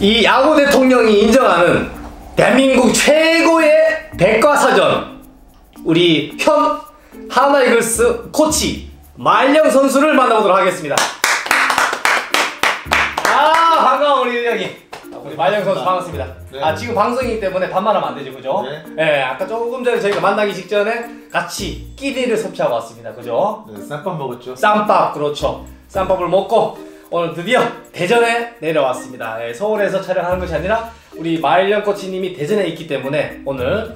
이 야구 대통령이 인정하는 대한민국 최고의 백과사전 우리 현 하나이글스 코치 말령 선수를 만나보도록 하겠습니다. 아 반가워 우리 형이 우리 말령 선수 반갑습니다. 네. 아 지금 방송이기 때문에 반말하면 안 되죠, 그죠? 네. 아까 조금 전에 저희가 만나기 직전에 같이 끼니를 섭취하고 왔습니다, 그죠? 네, 쌈밥 먹었죠. 쌈밥 그렇죠. 쌈밥을 먹고 오늘 드디어 대전에 내려왔습니다. 예, 서울에서 촬영하는 것이 아니라 우리 마일령 코치님이 대전에 있기 때문에 오늘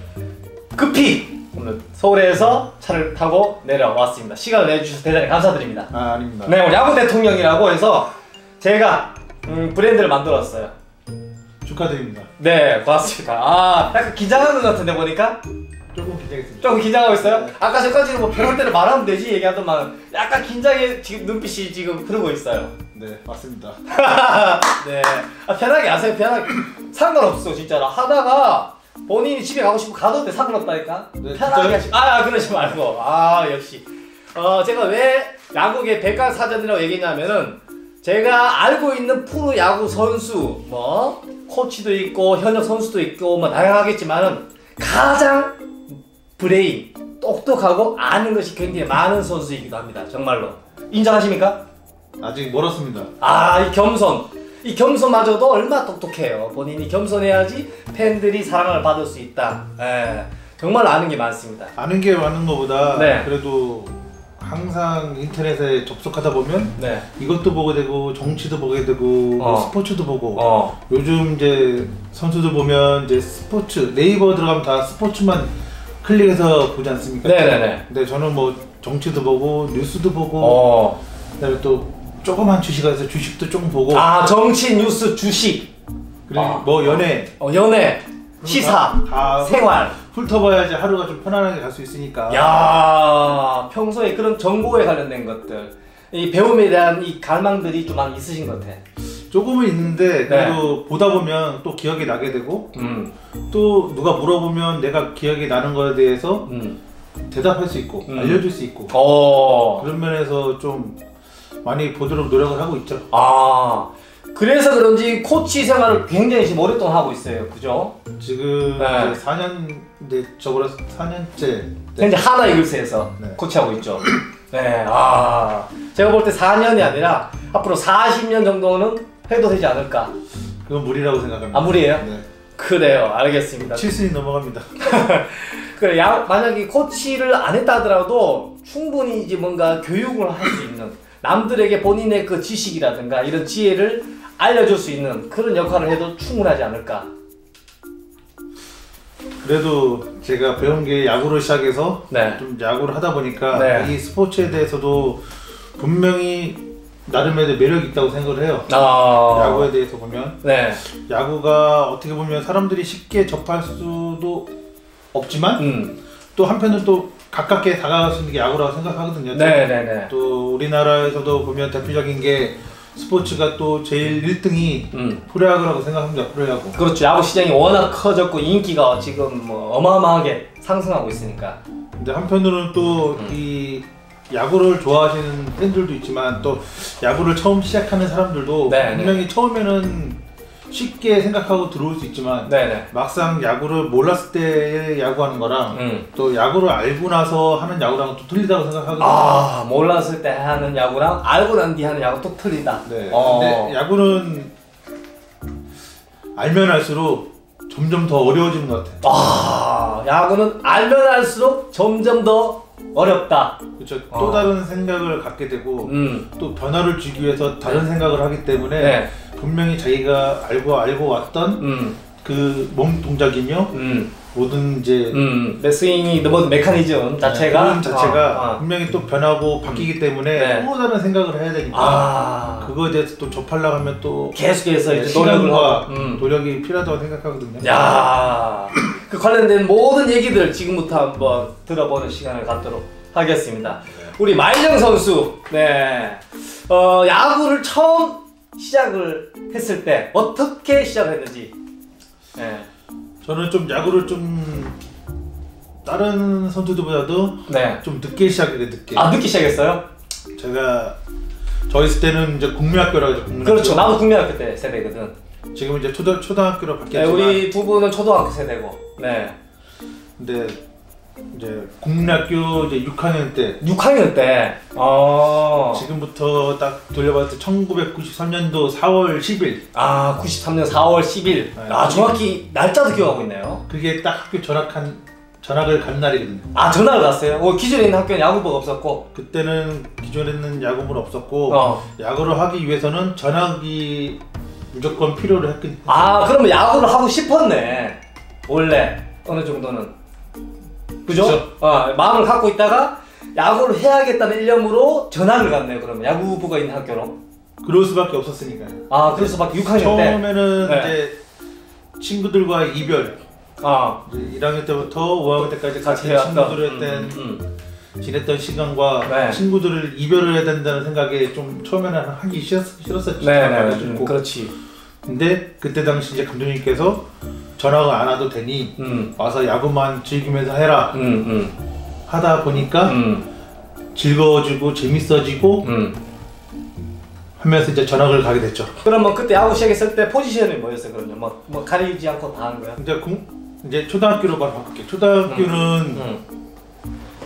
급히 오늘 서울에서 차를 타고 내려왔습니다. 시간을 내주셔서 대단히 감사드립니다. 아 아닙니다. 네, 오늘 야구 대통령이라고 해서 제가 음, 브랜드를 만들었어요. 축하드립니다. 네, 고맙습니다. 아, 약간 긴장하는 것 같은데 보니까 조금 기대겠습니다. 조금 긴장하고 있어요? 네. 아까 전까지는 뭐 편할 대로 말하면 되지 얘기하더만 약간 긴장해 지금 눈빛이 지금 흐르고 있어요. 네 맞습니다. 네. 아, 편하게 하세요, 편하게. 상관없어, 진짜로. 하다가 본인이 집에 가고 싶으면 가도 돼, 상관없다니까. 네, 편하게? 하시고. 아, 그러지 말고. 아, 역시. 어, 제가 왜 야구계 백과사전이라고 얘기했냐면은 제가 알고 있는 프로 야구 선수, 뭐, 코치도 있고, 현역 선수도 있고, 뭐, 다양하겠지만은 가장 브레인, 똑똑하고 아는 것이 굉장히 많은 선수이기도 합니다. 정말로. 인정하십니까? 아직 멀었습니다. 아, 이 겸손. 이 겸손마저도 얼마나 똑똑해요. 본인이 겸손해야지 팬들이 사랑을 받을 수 있다. 예. 정말 아는 게 많습니다. 아는 게 많은 것보다 네. 그래도 항상 인터넷에 접속하다 보면 네. 이것도 보게 되고 정치도 보게 되고 뭐 어. 스포츠도 보고 어. 요즘 이제 선수들 보면 이제 스포츠 네이버 들어가면 다 스포츠만 클릭해서 보지 않습니까? 네네네. 근데 저는 뭐 정치도 보고 뉴스도 보고 어. 그다음에 또 조그만 주식에서 주식도 조금 보고 아, 정치, 뉴스, 주식, 그리고 아. 뭐 연애 어, 연애, 시사, 다 생활. 훑어봐야지 하루가 좀 편안하게 갈 수 있으니까 야, 평소에 그런 정보에 관련된 것들, 이 배움에 대한 이 갈망들이 좀 많이 있으신 것 같아. 조금은 있는데 그래도 보다 보면 또 기억이 나게 되고 음, 또 누가 물어보면 내가 기억이 나는 거에 대해서 음. 대답할 수 있고 음. 알려줄 수 있고 어. 그런 면에서 좀 많이 보도록 노력을 하고 있죠. 아, 그래서 그런지 코치 생활을 굉장히 지금 오랫동안 하고 있어요. 그죠? 지금 네. 이제 4년 네, 저보다 4년째 현재 하나 이글스에서 네. 코치하고 있죠. 네, 아, 제가 볼 때 4년이 아니라 앞으로 40년 정도는 해도 되지 않을까. 그건 무리라고 생각합니다. 아, 무리예요? 네. 그래요, 알겠습니다. 7순위 넘어갑니다. 그래, 야, 만약에 코치를 안 했다 하더라도 충분히 이제 뭔가 교육을 할 수 있는 남들에게 본인의 그 지식이라든가 이런 지혜를 알려줄 수 있는 그런 역할을 해도 충분하지 않을까. 그래도 제가 배운 게 야구를 시작해서 네. 좀 야구를 하다 보니까 네. 이 스포츠에 대해서도 분명히 나름의 매력이 있다고 생각을 해요. 아, 야구에 대해서 보면 네. 야구가 어떻게 보면 사람들이 쉽게 접할 수도 없지만 음. 또 한편은 또 가깝게 다가갈 수 있는 게 야구라고 생각하거든요. 네네네. 또 우리나라에서도 보면 대표적인 게 스포츠가 또 제일 1등이 음. 프로야구라고 생각합니다. 프로야구. 그렇죠. 야구 시장이 워낙 커졌고 인기가 지금 뭐 어마어마하게 상승하고 있으니까. 근데 한편으로는 또 음. 이 야구를 좋아하시는 팬들도 있지만 또 야구를 처음 시작하는 사람들도 네, 분명히 처음에는 쉽게 생각하고 들어올 수 있지만 네네. 막상 야구를 몰랐을 때 야구하는 거랑 음. 또 야구를 알고 나서 하는 야구랑은 또 틀리다고 생각하거든요. 아 몰랐을 때 하는 야구랑 알고 난 뒤 하는 야구 또 틀린다. 네. 어. 근데 야구는 알면 알수록 점점 더 어려워지는 것 같아요. 아 야구는 알면 알수록 점점 더 어렵다. 그렇죠. 어. 또 다른 생각을 갖게 되고 음. 또 변화를 주기 위해서 다른 생각을 하기 때문에 네. 분명히 자기가 알고 알고 왔던 음. 그몸 동작이며 음. 모든 이제 음. 내 스윙이 뭐 메커니즘 자체가 그런 자체가 어, 어. 분명히 또 변하고 바뀌기 때문에 네. 또 다른 생각을 해야 되니까 아 그거에 대해서 또 접하려고 하면 또 계속해서 시간과 하고. 음. 노력이 필요하다고 생각하거든요. 야, 그 관련된 모든 얘기들 지금부터 한번 들어보는 시간을 갖도록 하겠습니다. 우리 마이정 선수, 네, 어, 야구를 처음 시작을 했을 때 어떻게 시작했는지, 네, 저는 좀 야구를 좀 다른 선수들보다도 네, 좀 늦게 시작하게 늦게. 아 늦게 시작했어요? 제가 저 있을 때는 이제 국민학교라고 하죠. 국민학교. 그렇죠. 나도 국민학교 때 세대거든. 지금 이제 초등 초등학교로 네, 바뀌었지만 우리 두 분은 초등학교 세대고. 네. 근데 이제 국민학교 이제 6학년 때 6학년 때. 어. 지금부터 딱 돌려봤을 때 1993년도 4월 10일 아, 93년 4월 10일. 아, 정확히 날짜도 기억하고 있네요. 그게 딱 학교 전학한 전학을 간 날이거든요. 아, 전화를 갔어요. 어, 기존에 있는 학교는 야구부가 없었고. 그때는 기존에는 야구부는 없었고 어. 야구를 하기 위해서는 전학이 무조건 필요로 했긴 아, 그러면 야구를 하고 싶었네. 원래 어느 정도는. 그죠? 그쵸. 어, 마음을 갖고 있다가 야구를 해야겠다는 일념으로 전학을 갔네요. 그러면 야구부가 있는 학교로. 그럴 수밖에 없었으니까요. 아, 그럴 수밖에 6학년 때. 처음에는 네. 이제 친구들과 이별 아, 이제 1학년 때부터 5학년 때까지 같이 해왔던. 친구들을 음, 했던 음, 지냈던 시간과 네. 친구들을 이별을 해야 된다는 생각에 좀 처음에는 하기 싫었, 싫었었죠. 네, 네. 음, 그렇지. 근데 그때 당시 이제 감독님께서 전학을 안 와도 되니 음, 와서 야구만 즐기면서 해라 음, 음, 하다 보니까 음, 즐거워지고 재밌어지고 음. 하면서 이제 전학을 가게 됐죠. 그러면 그때 야구 시작했을 때 포지션이 뭐였어요? 그러면 뭐, 뭐 가리지 않고 다 하는 거야? 이제 공, 이제 초등학교로 바로 바꿀게요. 초등학교는 음,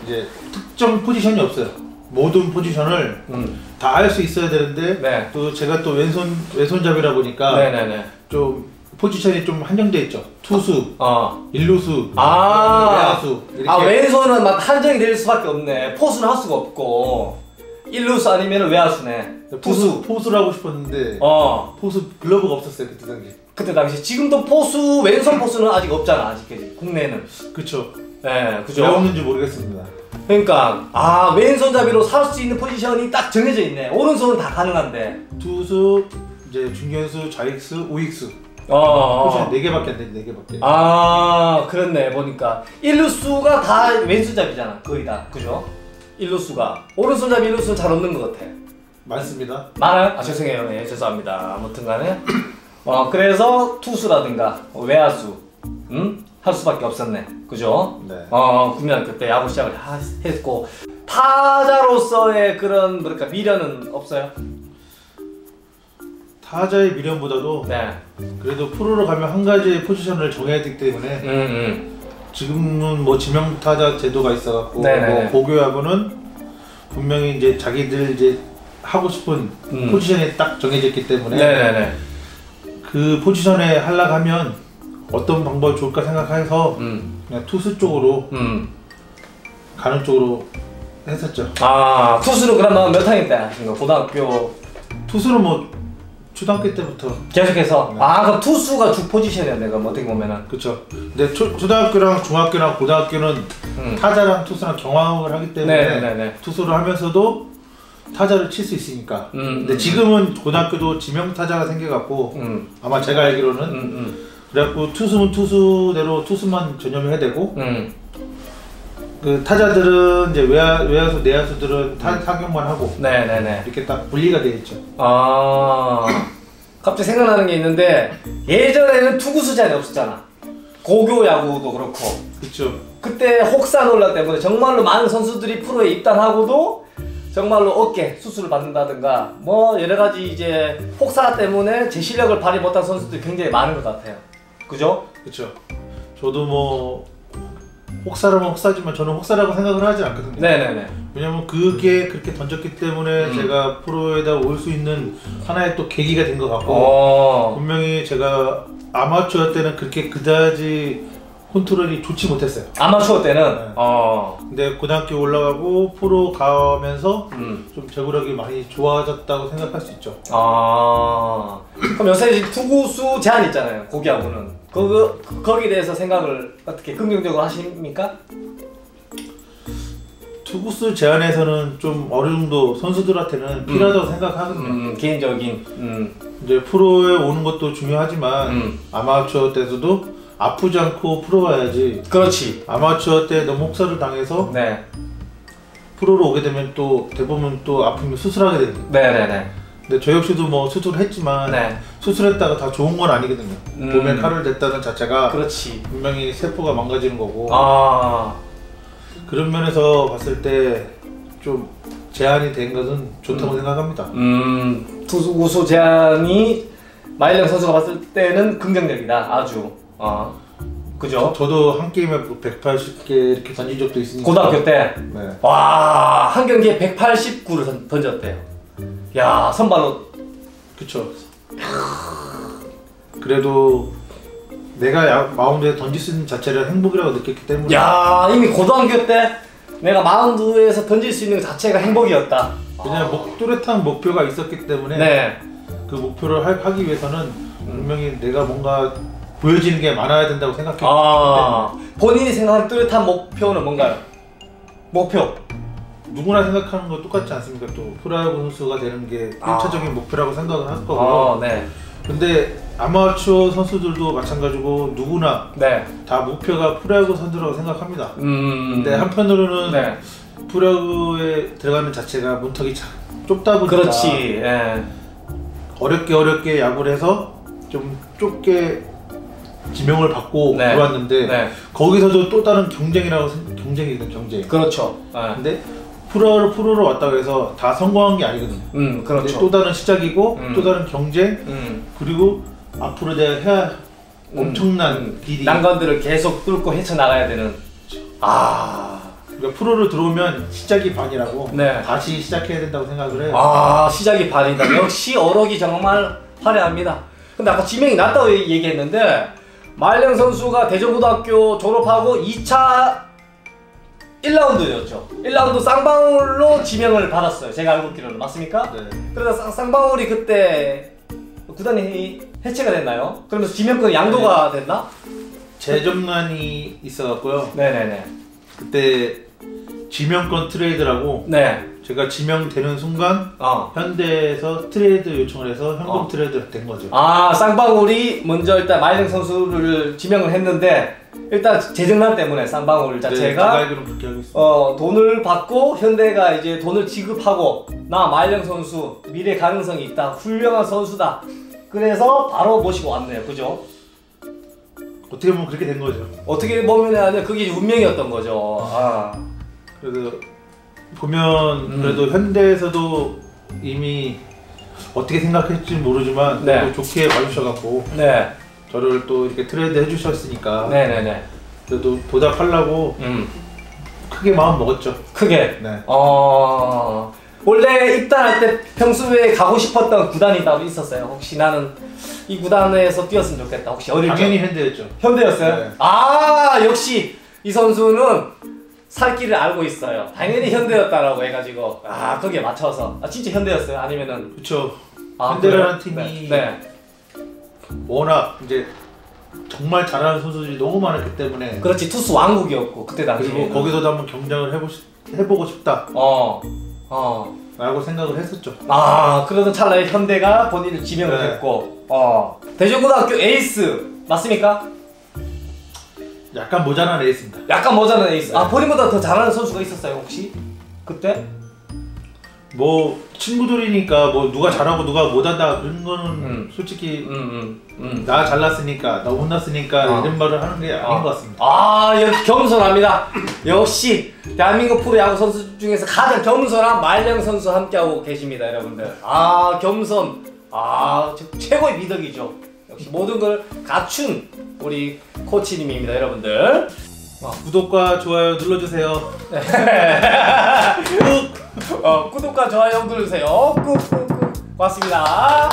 이제 특정 포지션이 없어요. 모든 포지션을 음, 다할 수 있어야 되는데 네, 또 제가 또 왼손 왼손잡이라 보니까 네, 네, 네. 좀 포지션이 좀 한정돼 있죠. 투수, 어, 일루수, 아, 외야수 이렇게 아 왼손은 막 한정이 될 수밖에 없네. 포수는 할 수가 없고 일루수 아니면 외야수네. 투수. 포수 포수를 하고 싶었는데 어, 포수 글러브가 없었어요 그때 당시. 그때 당시 지금도 포수 왼손 포수는 아직 없잖아 아직까지 국내에는. 그쵸. 네, 왜 그죠? 없는지 모르겠습니다. 그러니까 아 왼손잡이로 살 수 있는 포지션이 딱 정해져 있네. 오른손은 다 가능한데. 투수, 이제 중견수, 좌익수, 우익수 어. 포지션 네 개밖에 안 돼, 네 개밖에. 아 그렇네 보니까 일루수가 다 왼손잡이잖아 거의 다 그죠? 일루수가 오른손잡이 일루수는 잘 없는 것 같아. 많습니다. 많아요? 아 죄송해요. 예 죄송합니다. 아무튼간에 어 그래서 투수라든가 어, 외야수 음? 할 수밖에 없었네. 그죠? 네. 어 국민학교 때 야구 시작을 하- 했고 타자로서의 그런 뭐랄까 미련은 없어요? 타자의 미련보다도 네. 그래도 프로로 가면 한 가지 포지션을 정해야 되기 때문에 음 음. 지금은 뭐 지명 타자 제도가 있어갖고 네네네. 뭐 고교야구는 분명히 이제 자기들 이제 하고 싶은 음. 포지션이 딱 정해져 있기 때문에 네네네. 그 포지션에 하려고 하면 어떤 방법이 좋을까 생각해서 음 그냥 투수 쪽으로 음. 가는 쪽으로 했었죠. 아 투수는 그러면 몇 학년 때 하신 거? 고등학교 투수는 뭐 초등학교 때부터 계속해서 네. 아 그럼 투수가 주 포지션이었네 그럼 어떻게 보면은 그쵸. 근데 초, 초등학교랑 중학교랑 고등학교는 음. 타자랑 투수랑 경험을 하기 때문에 네네네 투수를 하면서도 타자를 칠 수 있으니까. 음, 근데 음, 지금은 고등학교도 지명 타자가 생겨갖고 음, 아마 제가 알기로는 음, 음, 그래갖고 투수는 투수대로 투수만 전념해야 되고 음. 그 타자들은 이제 외야 외야수 내야수들은 타 타격만 하고 네네네 이렇게 딱 분리가 돼 있죠. 아 갑자기 생각나는 게 있는데 예전에는 투구수 자리 없었잖아 고교 야구도 그렇고 그렇죠. 그때 혹사 논란 때문에 정말로 많은 선수들이 프로에 입단하고도 정말로 어깨 수술을 받는다든가 뭐 여러 가지 이제 혹사 때문에 제 실력을 발휘 못한 선수들이 굉장히 많은 것 같아요 그죠? 그렇죠. 저도 뭐 혹사라면 혹사지만 저는 혹사라고 생각을 하지 않거든요. 네네네 왜냐면 그게 그렇게 던졌기 때문에 음. 제가 프로에다 올 수 있는 하나의 또 계기가 된 것 같고 어. 분명히 제가 아마추어 때는 그렇게 그다지 컨트롤이 좋지 못했어요. 아마추어 때는 네. 어. 근데 고등학교 올라가고 프로 가면서 음. 좀 제구력이 많이 좋아졌다고 생각할 수 있죠. 아. 그럼 요새 투구수 제한 있잖아요. 고기하고는. 그 거기에 대해서 생각을 어떻게 긍정적으로 하십니까? 투구수 제한에서는 좀 어느 정도 선수들한테는 필요하다고 생각하거든요. 음, 개인적인 음. 이제 프로에 오는 것도 중요하지만 음. 아마추어 때도 아프지 않고 프로 와야지 그렇지. 아마추어 때 너무 혹사를 당해서 네. 프로로 오게 되면 또 대부분 또 아프면 수술하게 됩니다. 네, 네, 네. 근데 저 역시도 뭐 수술을 했지만 네. 수술했다가 다 좋은 건 아니거든요. 음. 몸에 칼을 댔다는 자체가 그렇지. 분명히 세포가 망가지는 거고 아. 그런 면에서 봤을 때 좀 제한이 된 것은 좋다고 음. 생각합니다. 음. 투구수 제한이 마일령 선수가 봤을 때는 긍정적이다. 아주. 어. 그죠? 저도 한 게임에 뭐 180개 이렇게 던진 적도 있으니까. 고등학교 때. 네. 와, 한 경기에 189를 던졌대요. 야, 선발로. 그쵸. 그래도 내가 야, 마운드에 던질 수 있는 자체를 행복이라고 느꼈기 때문에. 야, 이미 고등학교 때 내가 마운드에서 던질 수 있는 것 자체가 행복이었다. 그냥 목, 뚜렷한 목표가 있었기 때문에 네. 그 목표를 하, 하기 위해서는 분명히 내가 뭔가 보여지는 게 많아야 된다고 생각했기 아, 본인이 생각하는 뚜렷한 목표는 뭔가요? 목표. 누구나 생각하는 거 똑같지 않습니까? 또 프로야구 선수가 되는 게 아. 1차적인 목표라고 생각을 할 거고요. 어, 네. 근데 아마추어 선수들도 마찬가지고 누구나 네. 다 목표가 프로야구 선수라고 생각합니다. 음. 근데 한편으로는 네. 프로야구에 들어가는 자체가 문턱이 자- 좁다 보니까 그렇지. 예. 어렵게 어렵게 야구를 해서 좀 좁게 지명을 받고 네. 들어왔는데 네. 거기서도 또 다른 경쟁이라고 생- 경쟁이거든 경쟁. 그렇죠. 예. 근데 프로로 프로로 왔다고 해서 다 성공한 게 아니거든. 음, 근데 그렇죠. 또 다른 시작이고 음. 또 다른 경쟁 음. 그리고 앞으로 내가 해야 엄청난 음. 길이. 난관들을 계속 뚫고 헤쳐나가야 되는. 아. 그러니까 프로로 들어오면 시작이 반이라고 네. 다시 시작해야 된다고 생각을 해요. 아, 시작이 반이다. 역시 어록이 정말 화려합니다. 근데 아까 지명이 낮다고 얘기- 얘기했는데 말령 선수가 대전고등학교 졸업하고 2차 1라운드였죠. 1라운드 쌍방울로 지명을 받았어요. 제가 알고 있기로는 맞습니까? 네. 그러다 쌍, 쌍방울이 그때 구단이 해체가 됐나요? 그러면서 지명권 양도가 됐나? 재정난이 있어갖고요. 네네네. 그때 지명권 트레이드라고 네. 제가 지명되는 순간 어. 현대에서 트레이드 요청을 해서 현금 어. 트레이드 된 거죠. 아 쌍방울이 먼저 일단 마이ling 선수를 지명을 했는데 일단 재정난 때문에 쌍방울 네, 자체가 있습니다. 어 돈을 받고 현대가 이제 돈을 지급하고 나 마이령 선수 미래 가능성이 있다 훌륭한 선수다 그래서 바로 모시고 왔네요 그죠 어떻게 보면 그렇게 된 거죠. 어떻게 보면 아니 그게 운명이었던 거죠 아 그래서 보면 음. 그래도 현대에서도 이미 어떻게 생각했지 모르지만 네. 좋게 봐주셔갖고 네 저를 또 이렇게 트레이드 해주셨으니까 네네네 그래도 보답하려고 음 크게 마음 먹었죠. 크게 네. 어 원래 입단할 때 평소에 가고 싶었던 구단이 따로 있었어요 혹시 나는 이 구단에서 뛰었으면 좋겠다 혹시 어릴 적 당연히 현대였죠. 현대였어요? 네. 아 역시 이 선수는 살 길을 알고 있어요. 당연히 현대였다라고 해가지고 아 거기에 맞춰서 아 진짜 현대였어요? 아니면은 그렇죠. 아, 현대라는 그래요? 팀이 네, 워낙 이제 정말 잘하는 선수들이 너무 많았기 때문에 네. 그렇지 투수 왕국이었고 그때 당시에 그리고 거기서도 한번 경쟁을 해보 해보고 싶다라고 어어 생각을 했었죠. 아 그러던 찰나에 현대가 본인을 지명을 네. 했고 어 대전고등학교 에이스 맞습니까? 약간 모자란 에이스입니다. 약간 모자란 에이스. 네. 아 본인보다 더 잘하는 선수가 있었어요 혹시 그때? 뭐 친구들이니까 뭐 누가 잘하고 누가 못한다 그런 거는 음. 솔직히 음음 음. 나 잘났으니까 나 혼났으니까 아. 이런 말을 하는 게 아닌 아. 것 같습니다. 아, 역 겸손합니다. 역시 대한민국 프로야구 선수 중에서 가장 겸손한 말령 선수 함께하고 계십니다, 여러분들. 아, 겸손. 아, 저- 최고의 미덕이죠. 역시 모든 걸 갖춘 우리 코치님입니다, 여러분들. 구독과 좋아요 눌러주세요. 어, 구독과 좋아요 눌러주세요. 꾹꾹꾹. 고맙습니다.